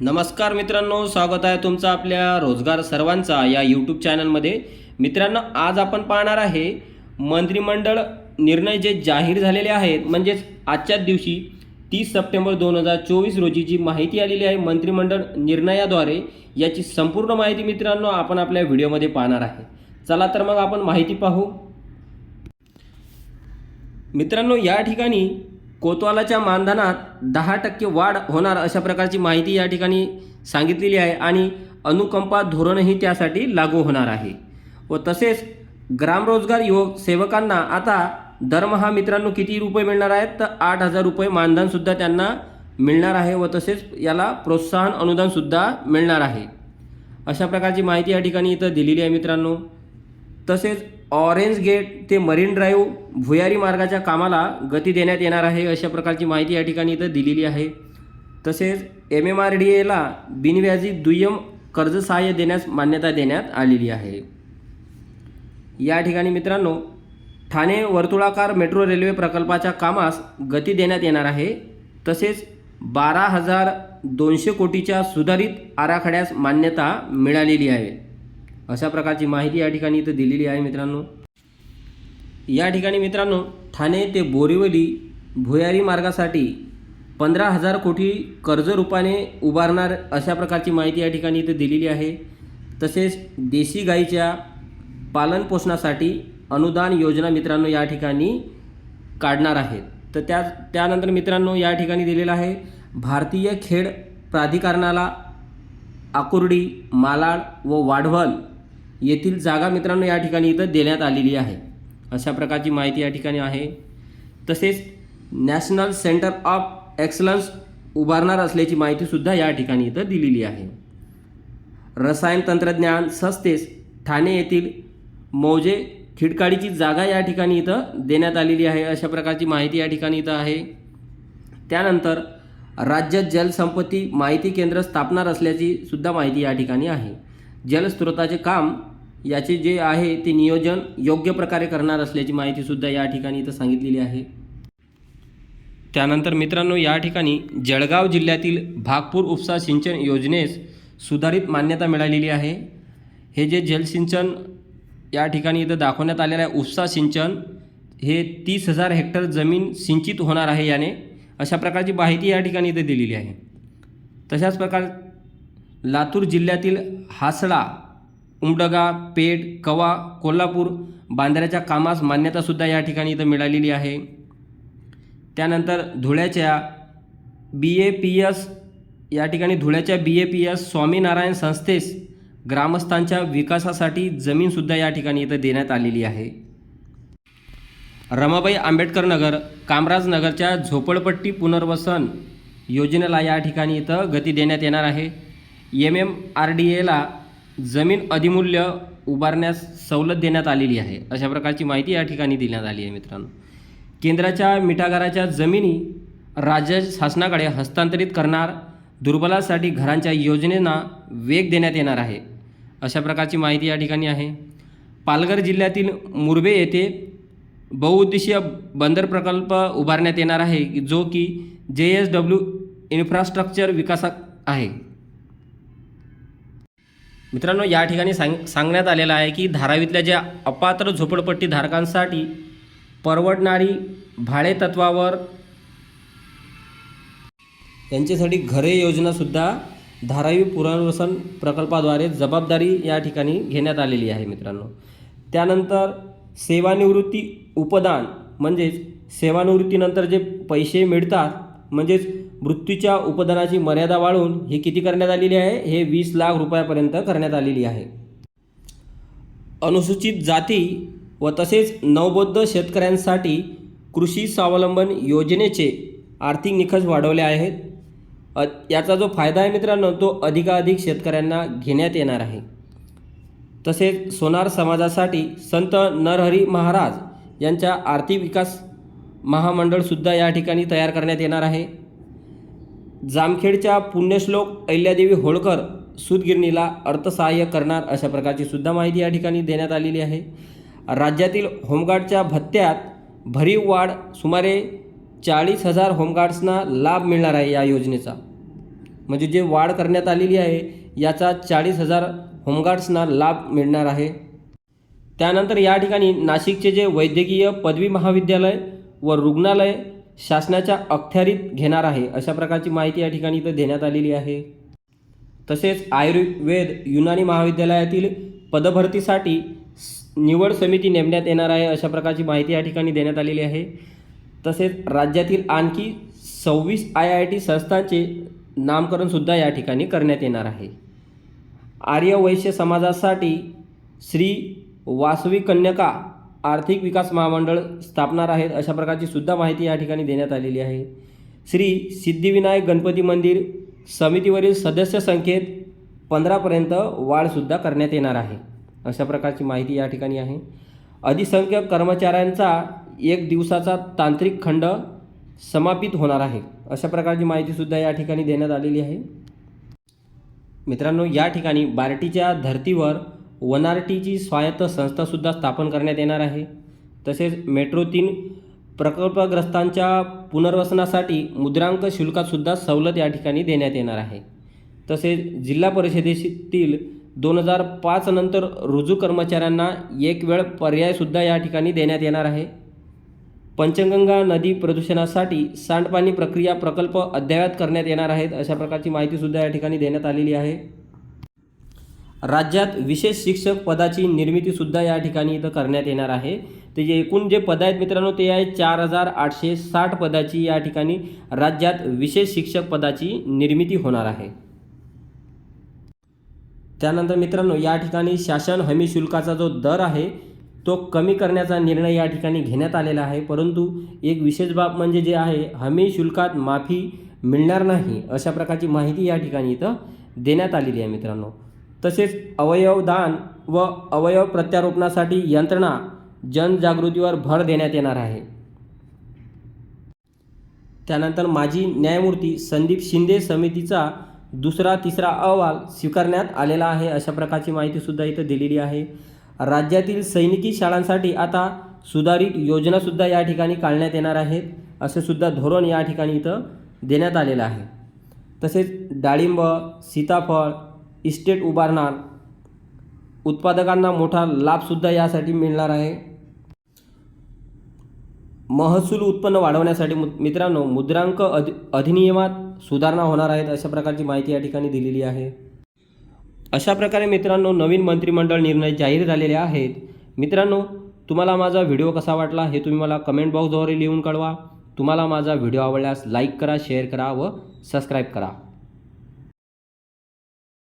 नमस्कार मित्रांनो स्वागत आहे तुमचं आपल्या रोजगार सर्वांचा या यूट्यूब चॅनलमध्ये मित्रांनो आज आपण पाहणार आहे मंत्रिमंडळ निर्णय जे जाहीर झालेले आहेत म्हणजेच आजच्याच दिवशी तीस सप्टेंबर दोन हजार चोवीस रोजी जी माहिती आलेली आहे मंत्रिमंडळ निर्णयाद्वारे याची संपूर्ण माहिती मित्रांनो आपण आपल्या व्हिडिओमध्ये पाहणार आहे. चला तर मग आपण माहिती पाहू. मित्रांनो या ठिकाणी कोतवालाच्या मानधनात दहा टक्के वाढ होणार अशा प्रकारची माहिती या ठिकाणी सांगितलेली आहे आणि अनुकंपा धोरणही त्यासाठी लागू होणार आहे व तसेच ग्रामरोजगार युवक सेवकांना आता दरमहा मित्रांनो किती रुपये मिळणार आहेत? तर आठ हजार रुपये मानधनसुद्धा त्यांना मिळणार आहे व तसेच याला प्रोत्साहन अनुदानसुद्धा मिळणार आहे. अशा प्रकारची माहिती या ठिकाणी इथं दिलेली आहे मित्रांनो. तसेच ऑरेंज गेट ते मरीन ड्राईव्ह भुयारी मार्गाच्या कामाला गती देण्यात येणार आहे अशा प्रकारची माहिती या ठिकाणी इथं दिलेली आहे. तसेच एम एम आर डी एला बिनव्याजी दुय्यम कर्ज सहाय्य देण्यास मान्यता देण्यात आलेली आहे. या ठिकाणी मित्रांनो ठाणे वर्तुळाकार मेट्रो रेल्वे प्रकल्पाच्या कामास गती देण्यात येणार आहे. तसेच बारा हजार दोनशे कोटीच्या सुधारित आराखड्यास मान्यता मिळालेली आहे. अशा प्रकारची माहिती या ठिकाणी इथं दिलेली आहे मित्रांनो. या ठिकाणी मित्रांनो ठाणे ते बोरिवली भुयारी मार्गासाठी पंधरा हजार कोटी कर्ज रूपाने उभारणार अशा प्रकारची माहिती या ठिकाणी इथं दिलेली आहे. तसेच देशी गाईच्या पालनपोषणासाठी अनुदान योजना मित्रांनो या ठिकाणी काढणार आहेत. तर त्या त्यानंतर मित्रांनो या ठिकाणी दिलेलं आहे भारतीय खेड प्राधिकरणाला आकुर्डी मालाड व वाढवल येथील जागा मित्रांनो या ठिकाणी इथं देण्यात आलेली आहे. अशा प्रकारची माहिती या ठिकाणी आहे. तसेच नॅशनल सेंटर ऑफ एक्सलन्स उभारणार असल्याची माहितीसुद्धा या ठिकाणी इथं दिलेली आहे. रसायन तंत्रज्ञान संस्थेस ठाणे येथील मौजे खिडकाडीची जागा या ठिकाणी इथं देण्यात आलेली आहे. अशा प्रकारची माहिती या ठिकाणी इथं आहे. त्यानंतर राज्य जलसंपत्ती माहिती केंद्र स्थापणार असल्याची सुद्धा माहिती या ठिकाणी आहे. जलस्रोताचे काम याचे जे आहे ते नियोजन योग्य प्रकारे करणार असल्याची माहितीसुद्धा या ठिकाणी इथं सांगितलेली आहे. त्यानंतर मित्रांनो या ठिकाणी जळगाव जिल्ह्यातील भागपूर उपसा सिंचन योजनेस सुधारित मान्यता मिळालेली आहे. हे जे जलसिंचन या ठिकाणी इथं दाखवण्यात आलेलं आहे उपसा सिंचन हे तीस हजार हेक्टर जमीन सिंचित होणार आहे याने. अशा प्रकारची माहिती या ठिकाणी इथं दिलेली आहे. तशाच प्रकार लातूर जिल्ह्यातील हासडा उमडगा पेठ कवा कोल्हापूर बांद्र्याच्या कामास मान्यतासुद्धा या ठिकाणी इथं मिळालेली आहे. त्यानंतर धुळ्याच्या बी ए पी एस या ठिकाणी धुळ्याच्या B A P S Swaminarayan संस्थेस ग्रामस्थांच्या विकासासाठी जमीनसुद्धा या ठिकाणी इथं देण्यात आलेली आहे. रमाबाई आंबेडकर नगर कामराज नगरच्या झोपडपट्टी पुनर्वसन योजनेला या ठिकाणी इथं गती देण्यात येणार आहे. एम एम आर डी एला जमीन अधिमूल्य उभारण्यास सवलत देण्यात आलेली आहे. अशा प्रकारची माहिती या ठिकाणी देण्यात आली आहे मित्रांनो. केंद्राच्या मिठागाराच्या जमिनी राज्य शासनाकडे हस्तांतरित करणार दुर्बलासाठी घरांच्या योजनेना वेग देण्यात येणार आहे. अशा प्रकारची माहिती या ठिकाणी आहे. पालघर जिल्ह्यातील मुरबे येथे बहुउद्देशीय बंदर प्रकल्प उभारण्यात येणार आहे जो की जे एस डब्ल्यू इन्फ्रास्ट्रक्चर विकासक आहे. मित्रांनो या ठिकाणी सांग सांगण्यात आलेलं आहे की धारावीतल्या ज्या अपात्र झोपडपट्टी धारकांसाठी परवडणारी भाडे तत्वावर त्यांच्यासाठी घरे योजनासुद्धा धारावी पुनर्वसन प्रकल्पाद्वारे जबाबदारी या ठिकाणी घेण्यात आलेली आहे मित्रांनो. त्यानंतर सेवानिवृत्ती उपदान म्हणजेच सेवानिवृत्तीनंतर जे पैसे मिळतात म्हणजेच मृत्यूच्या उपदानाची मर्यादा वाढून ही किती करण्यात आलेली आहे? हे वीस लाख रुपयापर्यंत करण्यात आलेली आहे. अनुसूचित जाती व तसेच नवबौद्ध शेतकऱ्यांसाठी कृषी स्वावलंबन योजनेचे आर्थिक निकष वाढवले आहेत. याचा जो फायदा आहे मित्रांनो तो अधिकाधिक शेतकऱ्यांना घेण्यात येणार आहे. तसेच सोनार समाजासाठी संत नरहरी महाराज यांच्या आर्थिक विकास महामंडळसुद्धा या ठिकाणी तयार करण्यात येणार आहे. जामखेडच्या पुण्यश्लोक अहिल्यादेवी होळकर सूतगिरणीला अर्थसहाय्य करणार अशा प्रकारची सुद्धा माहिती या ठिकाणी देण्यात आलेली आहे. राज्यातील होमगार्डच्या भत्त्यात भरीव वाढ सुमारे चाळीस हजार होमगार्ड्सना लाभ मिळणार आहे या योजनेचा. म्हणजे जे वाढ करण्यात आलेली आहे याचा चाळीस हजार होमगार्ड्सना लाभ मिळणार आहे. त्यानंतर या ठिकाणी नाशिकचे जे वैद्यकीय पदवी महाविद्यालय व रुग्णालय शासनाच्या अखत्यारीत घेणार आहे अशा प्रकारची माहिती या ठिकाणी इथं देण्यात आलेली आहे. तसेच आयुर्वेद युनानी महाविद्यालयातील पदभरतीसाठी निवड समिती नेमण्यात येणार आहे अशा प्रकारची माहिती या ठिकाणी देण्यात आलेली आहे. तसेच राज्यातील आणखी सव्वीस आय आय टी संस्थांचे नामकरणसुद्धा या ठिकाणी करण्यात येणार आहे. आर्य वैश्य समाजासाठी श्री वासवी कन्यका आर्थिक विकास महामंडळ स्थापणार आहेत अशा प्रकारची सुद्धा माहिती या ठिकाणी देण्यात आलेली आहे. श्री सिद्धिविनायक गणपती मंदिर समितीवरील सदस्य संख्येत पंधरापर्यंत वाढसुद्धा करण्यात येणार आहे. अशा प्रकारची माहिती या ठिकाणी आहे. अधिसंख्य कर्मचाऱ्यांचा एक दिवसाचा तांत्रिक खंड समापित होणार आहे. अशा प्रकारची माहितीसुद्धा या ठिकाणी देण्यात आलेली आहे. मित्रांनो या ठिकाणी बार्टीच्या धर्तीवर वनारटीची स्वायत्त संस्थासुद्धा स्थापन करण्यात येणार आहे. तसेच मेट्रो तीन प्रकल्पग्रस्तांच्या पुनर्वसनासाठी मुद्रांक शुल्कातसुद्धा सवलत या ठिकाणी देण्यात येणार आहे. तसेच जिल्हा परिषदेतील दोन हजार पाच नंतर रुजू कर्मचाऱ्यांना एक वेळ पर्यायसुद्धा या ठिकाणी देण्यात येणार आहे. पंचगंगा नदी प्रदूषणासाठी सांडपाणी प्रक्रिया प्रकल्प अद्ययावत करण्यात येणार आहेत अशा प्रकारची माहितीसुद्धा या ठिकाणी देण्यात आलेली आहे. राज्यात विशेष शिक्षक पदाची निर्मितीसुद्धा या ठिकाणी इथं करण्यात येणार आहे. ते जे एकूण जे पद आहेत मित्रांनो ते आहे चार हजार आठशे साठ पदाची या ठिकाणी राज्यात विशेष शिक्षक पदाची निर्मिती होणार आहे. त्यानंतर मित्रांनो या ठिकाणी शासन हमी शुल्काचा जो दर आहे तो कमी करण्याचा निर्णय या ठिकाणी घेण्यात आलेला आहे. परंतु एक विशेष बाब म्हणजे जे आहे हमी शुल्कात माफी मिळणार नाही अशा प्रकारची माहिती या ठिकाणी इथं देण्यात आलेली आहे मित्रांनो. तसेच अवयवदान व अवयव प्रत्यारोपणासाठी यंत्रणा जनजागृतीवर भर देण्यात येणार आहे. त्यानंतर माजी न्यायमूर्ती संदीप शिंदे समितीचा दुसरा तिसरा अहवाल स्वीकारण्यात आलेला आहे अशा प्रकारची माहितीसुद्धा इथं दिलेली आहे. राज्यातील सैनिकी शाळांसाठी आता सुधारित योजनासुद्धा या ठिकाणी काढण्यात येणार आहेत असे सुद्धा धोरण या ठिकाणी इथं देण्यात आलेलं आहे. तसेच डाळिंब सीताफळ इस्टेट उभारणार. उत्पादकांना मोठा लाभसुद्धा यासाठी मिळणार आहे. महसूल उत्पन्न वाढवण्यासाठी मु मित्रांनो मुद्रांक अधि अधिनियमात सुधारणा होणार आहेत अशा प्रकारची माहिती या ठिकाणी दिलेली आहे. अशा प्रकारे मित्रांनो नवीन मंत्रिमंडळ निर्णय जाहीर झालेले आहेत. मित्रांनो तुम्हाला माझा व्हिडिओ कसा वाटला हे तुम्ही मला कमेंट बॉक्सद्वारे लिहून कळवा. तुम्हाला माझा व्हिडिओ आवडल्यास लाईक करा शेअर करा व सबस्क्राईब करा.